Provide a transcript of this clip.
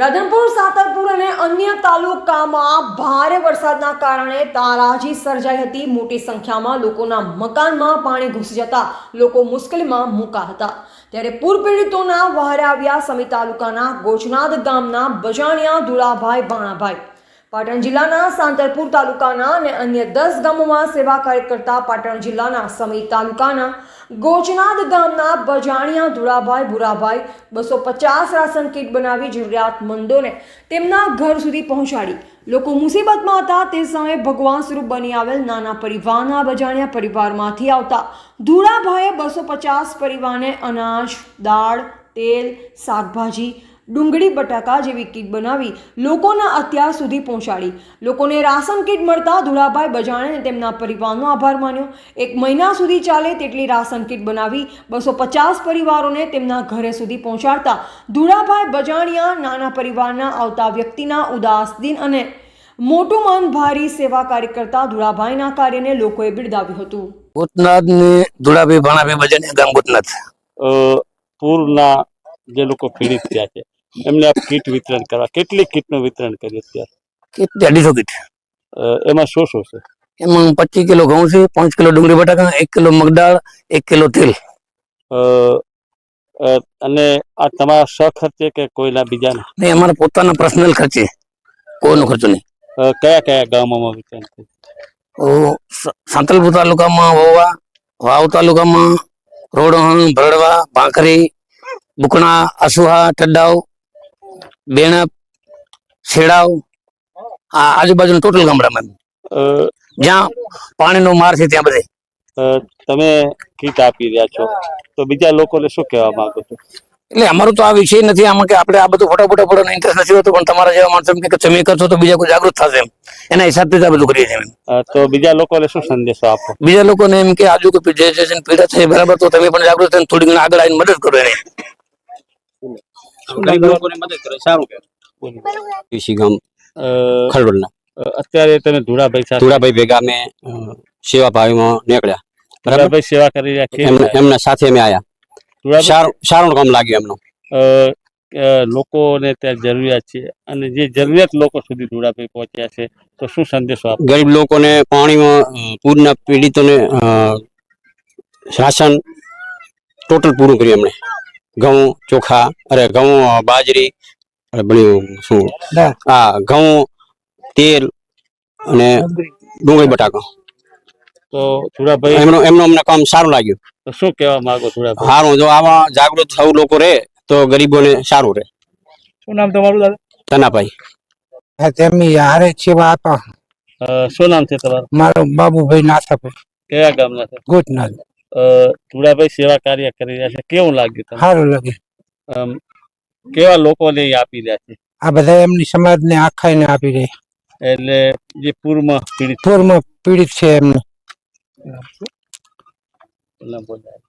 રાધનપુર, સાતરપુર અને અન્ય તાલુકામાં ભારે વરસાદના કારણે તારાજી સર્જાઈ હતી. મોટી સંખ્યામાં લોકોના મકાનમાં પાણી ઘૂસી જતા લોકો મુશ્કેલીમાં મૂકા હતા. ત્યારે પૂર પીડિતોના વહારે આવ્યા સમી તાલુકાના ગોજનાદ ગામના બજાણિયા દુલાભાઈ ભાણાભાઈ પાટણ જિલ્લાના સાંતરપુર તાલુકાના અને અન્ય દસ ગામોમાં સેવા કાર્ય કરતા પાટણ જિલ્લાના સમી તાલુકાના ગોચનાદ ગામના બજાણિયા ધુળાભાઈ, ભુરાભાઈ બસો પચાસ રાશન કીટ બનાવી જરૂરિયાતમંદોને તેમના ઘર સુધી પહોંચાડી. લોકો મુસીબતમાં હતા તે સમયે ભગવાન સ્વરૂપ બની આવેલ નાના પરિવારના બજાણિયા પરિવારમાંથી આવતા ધુળાભાઈએ બસો પચાસ પરિવારને અનાજ, દાળ, તેલ, શાકભાજી ડુંગળી બટાકા જેવી કીટ બનાવી લોકોના અત્યાર સુધી પહોંચાડી. લોકોને રાશન કીટ મળતા ધુળાભાઈ બજાણે તેમના પરિવારનો આભાર માન્યો. એક મહિના સુધી ચાલે તેટલી રાશન કીટ બનાવી બસો પચાસ પરિવારોને તેમના ઘરે સુધી પહોંચાડતા ધુળાભાઈ બજાણિયા નાના પરિવારના આવતા વ્યક્તિના ઉદાસ દિન અને મોટું મન ભારી સેવા કાર્ય કરતા ધુળાભાઈના કાર્યને લોકોએ બિરદાવ્યું હતું. ભૂતનાથ ને ધુળાભાઈ ભાણાભાઈ બજાણિયા ગામ ભૂતનાથ. પૂરના જે લોકો પીડિત થયા છે એમને આપ કીટ વિતરણ કરવા. કેટલી કીટનું વિતરણ કર્યું અત્યારે? કેટલી અઢીસો કીટ. એમાં શું શું છે? એમાં પચીસ કિલો ઘઉં છે પાંચ કિલો ડુંગળી બટાકા એક કિલો મગદાળ એક કિલો તેલ. અને આ તમારા સખર્ચે કે કોઈના બીજાના? નહીં અમારા પોતાના પર્સનલ ખર્ચે. કોઈનો ખર્ચો નહીં. કયા કયા ગામોમાં વિતરણ કર્યું સાંતલપુર તાલુકામાં વોવા વાવ તાલુકામાં રોડહણ ભરડવા ભાંખરી બુકણા અસુહા ટડાવ બેણપ છેડાવ આ આજુબાજુના ટોટલ ગામડામાં જ્યાં પાણીનો માર છે ત્યાં બધે તમે કીટ આપી રહ્યા છો. તો બીજા લોકોને શું કહેવા માંગો છો? એટલે અમારું તો આ વિષય નથી આમાં કે આપણે આ બધું ફોટા ફોટા ફોટો ઇન્ટરેસ્ટ નથી હોતો પણ તમારા જેવા માણસો કે તમે કરશો તો બીજા કોઈ જાગૃત થશે એના હિસાબથી આ બધું કરીએ છીએ તો બીજા લોકોને શું સંદેશો આપો? બીજા લોકોને એમ કે આજુ કે જે જે પીડા છે બરાબર તો તમે પણ જાગૃત થઈને થોડી ઘણી આગળ આવીને મદદ કરો એને. વીસી ગામ ખરડોલના. અત્યારે તમે ધુળાભાઈ સાથે ધુરાભાઈ ભેગા અમે સેવા ભાવીમાં નીકળ્યા. બરાબર? સેવા કરી રહ્યા છે? એમના સાથે અમે આયા. સારું સારું કામ લાગ્યું એમનું. લોકોને ત્યાં જરૂરિયાત છે અને જે જરૂરિયાત લોકો સુધી ધુળાભાઈ પહોંચ્યા છે તો શું સંદેશો આપ? ગરીબ લોકોને પાણીમાં પૂરના પીડિતોને અ, રાશન ટોટલ પૂરું કર્યું એમણે. ઘઉં ચોખા અરે ઘઉં બાજરી શું? હા ઘઉં તેલ અને ડુંગળી બટાકા. તો ધુળાભાઈ એમનું એમનું અમને કામ સારું લાગ્યું. તો શું કહેવા માંગો ધુળાભાઈ સારું જો આમાં જાગૃત સૌ લોકો રહે તો ગરીબોને સારું રહે શું નામ તમારું દાદા? તનાભાઈ. તેમની હારે સેવા આપા. અ, શું નામ છે તમારું? મારો બાબુભાઈ નાથાભાઈ કયા ગામના છે? ગોટનાથ અ, ધુળાભાઈ સેવા કાર્ય કરી રહ્યા છે. કેવું લાગ્યું તમને? સારું લાગે. કેવા લોકોને આપી રહ્યા છે? આ બધા એમની સમાજને આખાઈને આપી રહ્યા. એટલે જે પૂરમાં પીડિત પૂરમાં પીડિત છે એમને. બોલ્યા.